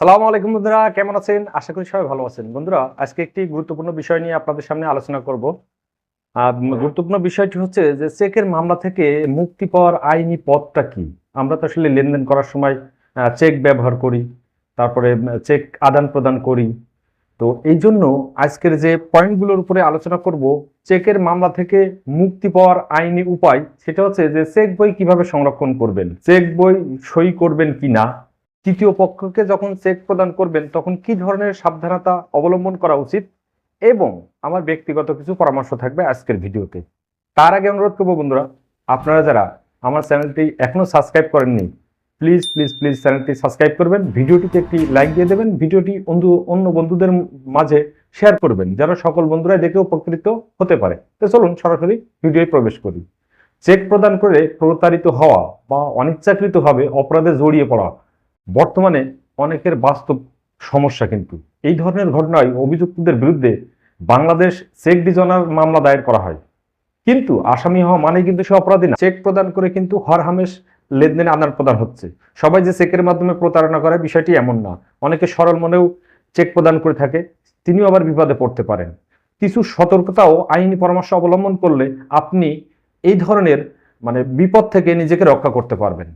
সালামু আলাইকুম বন্ধুরা, কেমন আছেন? আশা করি সবাই ভালো আছেন। বন্ধুরা, আজকে একটি গুরুত্বপূর্ণ বিষয় নিয়ে আপনাদের সামনে আলোচনা করব। গুরুত্বপূর্ণ বিষয়টি হচ্ছে যে চেকের মামলা থেকে মুক্তি পাওয়ার আইনি পথটা কি? আমরা তো আসলে লেনদেন করার সময় চেক ব্যবহার করি, তারপরে চেক আদান প্রদান করি। তো এই জন্য আজকের যে পয়েন্টগুলোর উপরে আলোচনা করব, চেকের মামলা থেকে মুক্তি পাওয়ার আইনি উপায়, সেটা হচ্ছে যে চেক বই কীভাবে সংরক্ষণ করবেন? চেক বই সই করবেন কি না তৃতীয় পক্ষকে যখন চেক প্রদান করবেন, তখন কি ধরনের সাবধানতা অবলম্বন করা উচিত? এবং আমার ব্যক্তিগত কিছু পরামর্শ থাকবে আজকের ভিডিওতে। তার আগে অনুরোধ করব বন্ধুরা, আপনারা যারা আমার চ্যানেলটি এখনও সাবস্ক্রাইব করেননি প্লিজ প্লিজ প্লিজ চ্যানেলটি সাবস্ক্রাইব করবেন ভিডিওটিতে একটি লাইক দিয়ে দেবেন, ভিডিওটি অন্য অন্য বন্ধুদের মাঝে শেয়ার করবেন, যেন সকল বন্ধুরা দেখে উপকৃত হতে পারে। তো চলুন সরাসরি ভিডিওয় প্রবেশ করি। চেক প্রদান করে প্রতারিত হওয়া বা অনিচ্ছাকৃতভাবে অপরাধে জড়িয়ে পড়া বর্তমানে অনেকের বাস্তব সমস্যা কিন্তু। এই ধরনের ঘটনায় অভিযুক্তদের বিরুদ্ধে বাংলাদেশ চেক ডিজনার মামলা দায়ের করা হয়। কিন্তু আসামি হওয়া মানে কিন্তু সে অপরাধী না। চেক প্রদান করে কিন্তু হরহামেশ লেনদেনে আদান প্রদান হচ্ছে। সবাই যে চেকের মাধ্যমে প্রতারণা করে বিষয়টি এমন না। অনেকে সরল মনেও চেক প্রদান করে থাকে, তিনিও আবার বিপদে পড়তে পারেন। কিছু সতর্কতাও আইনি পরামর্শ অবলম্বন করলে আপনি এই ধরনের মানে বিপদ থেকে নিজেকে রক্ষা করতে পারবেন।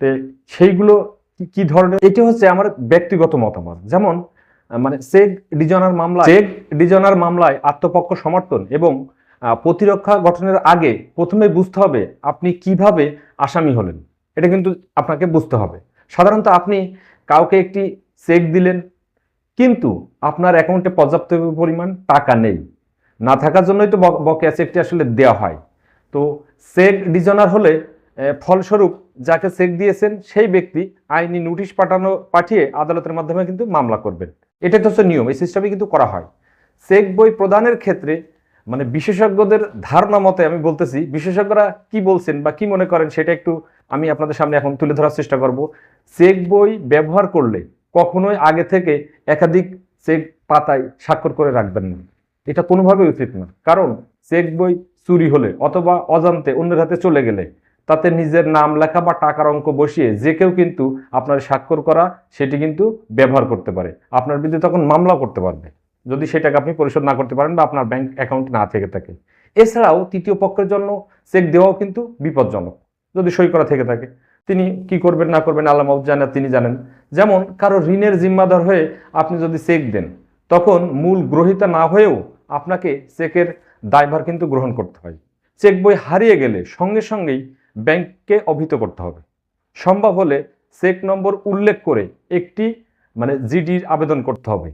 তো সেইগুলো কি- ধরনের? এটি হচ্ছে আমার ব্যক্তিগত মতামত। যেমন মানে চেক ডিজনার মামলা চেক ডিজনার মামলায় আত্মপক্ষ সমর্থন এবং প্রতিরক্ষা গঠনের আগে প্রথমে বুঝতে হবে আপনি কীভাবে আসামি হলেন। এটা কিন্তু আপনাকে বুঝতে হবে। সাধারণত আপনি কাউকে একটি চেক দিলেন কিন্তু আপনার অ্যাকাউন্টে পর্যাপ্ত পরিমাণ টাকা নেই। না থাকার জন্যই তো বক- বকেয়া চেকটি আসলে দেওয়া হয়। তো চেক ডিজনার হলে ফলস্বরূপ যাকে চেক দিয়েছেন সেই ব্যক্তি আইনি নোটিশ পাঠানো, পাঠিয়ে আদালতের মাধ্যমে কিন্তু মামলা করবেন। এটা তো হচ্ছে নিয়ম, এই সিস্টেমে কিন্তু করা হয়। চেক বই প্রদানের ক্ষেত্রে মানে বিশেষজ্ঞদের ধারণা মতে আমি বলতেছি, বিশেষজ্ঞরা কি বলছেন বা কি মনে করেন সেটা একটু আমি আপনাদের সামনে এখন তুলে ধরার চেষ্টা করব। চেক বই ব্যবহার করলে কখনোই আগে থেকে একাধিক চেক পাতায় স্বাক্ষর করে রাখবেন না। এটা কোনোভাবেই উচিত না। কারণ, চেক বই চুরি হলে অথবা অজান্তে অন্যের হাতে চলে গেলে তাতে নিজের নাম, লেখা বা টাকার অঙ্ক বসিয়ে যে কেউ কিন্তু আপনার স্বাক্ষর করা, সেটি কিন্তু ব্যবহার করতে পারে। আপনার বিরুদ্ধে তখন মামলা করতে পারবে। যদি সেটাকে আপনি পরিশোধ না করতে পারেন বা আপনার ব্যাংক অ্যাকাউন্ট না থেকে থাকে। এছাড়াও তৃতীয় পক্ষের জন্য চেক দেওয়াও কিন্তু বিপজ্জনক। যদি সই করা থেকে থাকে। তিনি কি করবেন, না করবেন আল্লাহ জানেন তিনি জানেন। যেমন কারও ঋণের জিম্মাদার হয়ে আপনি যদি চেক দেন, তখন মূল গ্রহিতা না হয়েও আপনাকে চেকের দায়ভার কিন্তু গ্রহণ করতে হয়। চেক বই হারিয়ে গেলে সঙ্গে সঙ্গেই ব্যাংককে অভিহিত করতে হবে। সম্ভব হলে চেক নম্বর উল্লেখ করে একটি মানে জিডির আবেদন করতে হবে।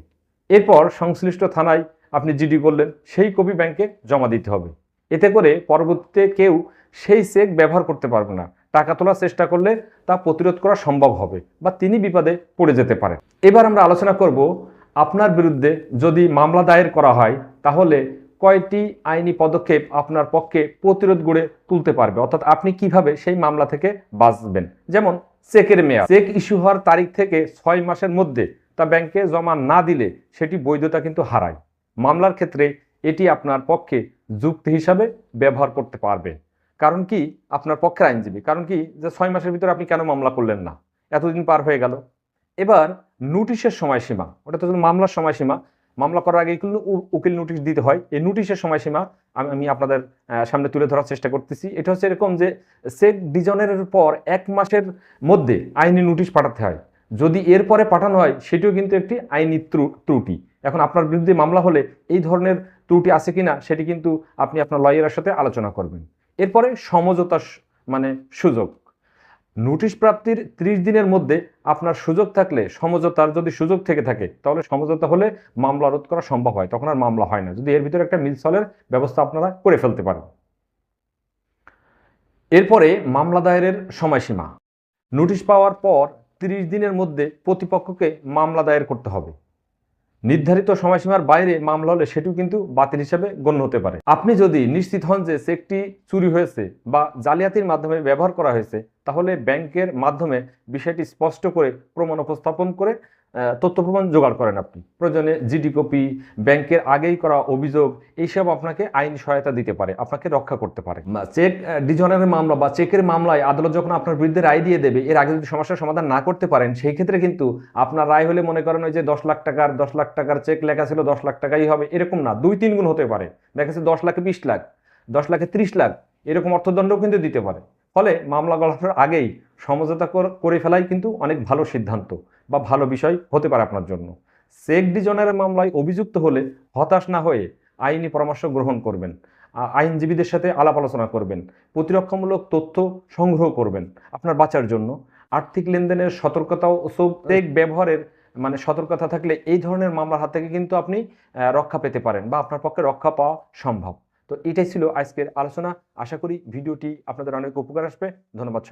এরপর সংশ্লিষ্ট থানায় আপনি জিডি করলেন, সেই কপি ব্যাংকে জমা দিতে হবে। এতে করে পরবর্তীতে কেউ সেই চেক ব্যবহার করতে পারবে না। টাকা তোলার চেষ্টা করলে তা প্রতিরোধ করা সম্ভব হবে বা তিনি বিপদে পড়ে যেতে পারেন। এবার আমরা আলোচনা করব, আপনার বিরুদ্ধে যদি মামলা দায়ের করা হয়, তাহলে কয়টি আইনি পদক্ষেপ আপনার পক্ষে প্রতিরোধ গড়ে তুলতে পারবে? অর্থাৎ আপনি কীভাবে সেই মামলা থেকে বাঁচবেন? যেমন, চেকের মেয়াদ। চেক ইস্যু হওয়ার তারিখ থেকে ছয় মাসের মধ্যে তা ব্যাংকে জমা না দিলে সেটি বৈধতা কিন্তু হারায়। মামলার ক্ষেত্রে এটি আপনার পক্ষে যুক্তি হিসাবে ব্যবহার করতে পারবে। কারণ কি? আপনার পক্ষের আইনজীবী। কারণ কি? যে ছয় মাসের ভিতরে আপনি কেন মামলা করলেন না? এতদিন পার হয়ে গেল। এবার নোটিশের সময়সীমা। ওটা তো মামলার সময়সীমা। মামলা করার আগে কিন্তু উকিল নোটিশ দিতে হয়। এই নোটিশের সময়সীমা আমি আপনাদের সামনে তুলে ধরার চেষ্টা করতেছি। এটা হচ্ছে এরকম যে চেক ডিজনের পর এক মাসের মধ্যে আইনি নোটিশ পাঠাতে হয়। যদি এরপরে পাঠানো হয়, সেটিও কিন্তু একটি আইনি ত্রু- ত্রুটি। এখন আপনার বিরুদ্ধে মামলা হলে এই ধরনের ত্রুটি আছে কিনা, সেটি কিন্তু আপনি আপনার লয়ারের সাথে আলোচনা করবেন। এরপরে সমঝোতা মানে সুযোগ। নোটিশ প্রাপ্তির ত্রিশ দিনের মধ্যে আপনার সুযোগ থাকলে সমঝোতার যদি সুযোগ থেকে থাকে, তাহলে সমঝোতা হলে মামলা রোধ করা সম্ভব হয়। তখন আর মামলা হয় না। যদি এর ভিতরে একটা মিলসলের ব্যবস্থা আপনারা করে ফেলতে পারেন। এরপরে মামলা দায়েরের সময়সীমা। নোটিশ পাওয়ার পর তিরিশ দিনের মধ্যে প্রতিপক্ষকে মামলা দায়ের করতে হবে। নির্ধারিত সময়সীমার বাইরে মামলা হলে সেটিও কিন্তু বাতিল হিসেবে গণ্য হতে পারে। আপনি যদি নিশ্চিত হন যে চেকটি চুরি হয়েছে বা জালিয়াতির মাধ্যমে ব্যবহার করা হয়েছে, তাহলে ব্যাংকের মাধ্যমে বিষয়টি স্পষ্ট করে প্রমাণ উপস্থাপন করে তথ্য প্রমাণ জোগাড় করেন আপনি। প্রয়োজনে জিডি কপি ব্যাংকের আগেই করা অভিযোগ এইসব আপনাকে আইন সহায়তা দিতে পারে আপনাকে রক্ষা করতে পারে। চেক ডিজনারের মামলা বা চেকের মামলায় আদালত যখন আপনার বিরুদ্ধে রায় দিয়ে দেবে এর আগে যদি সমস্যার সমাধান না করতে পারেন সেই ক্ষেত্রে কিন্তু আপনার রায় হলে মনে করেন ওই যে দশ লাখ টাকার দশ লাখ টাকার চেক লেখা ছিল দশ লাখ টাকাই হবে এরকম না দুই তিন গুণ হতে পারে। দেখা যাচ্ছে দশ লাখে বিশ লাখ দশ লাখে ত্রিশ লাখ এরকম অর্থদণ্ডও কিন্তু দিতে পারে। ফলে মামলা গড়ানোর আগেই সমঝোতা কর- ফেলাই কিন্তু অনেক ভালো সিদ্ধান্ত বা ভালো বিষয় হতে পারে আপনার জন্য। চেক ডিজনারের মামলায় অভিযুক্ত হলে হতাশ না হয়ে আইনি পরামর্শ গ্রহণ করবেন। আইনজীবীদের সাথে আলাপ আলোচনা করবেন। প্রতিরক্ষামূলক তথ্য সংগ্রহ করবেন আপনার বাঁচার জন্য। আর্থিক লেনদেনের সতর্কতা ও চেক ব্যবহারের মানে সতর্কতা থাকলে এই ধরনের মামলার হাত থেকে কিন্তু আপনি রক্ষা পেতে পারেন বা আপনার পক্ষে রক্ষা পাওয়া সম্ভব। তো এটাই ছিল আজকের আলোচনা। আশা করি ভিডিওটি আপনাদের অনেক উপকার আসবে। ধন্যবাদ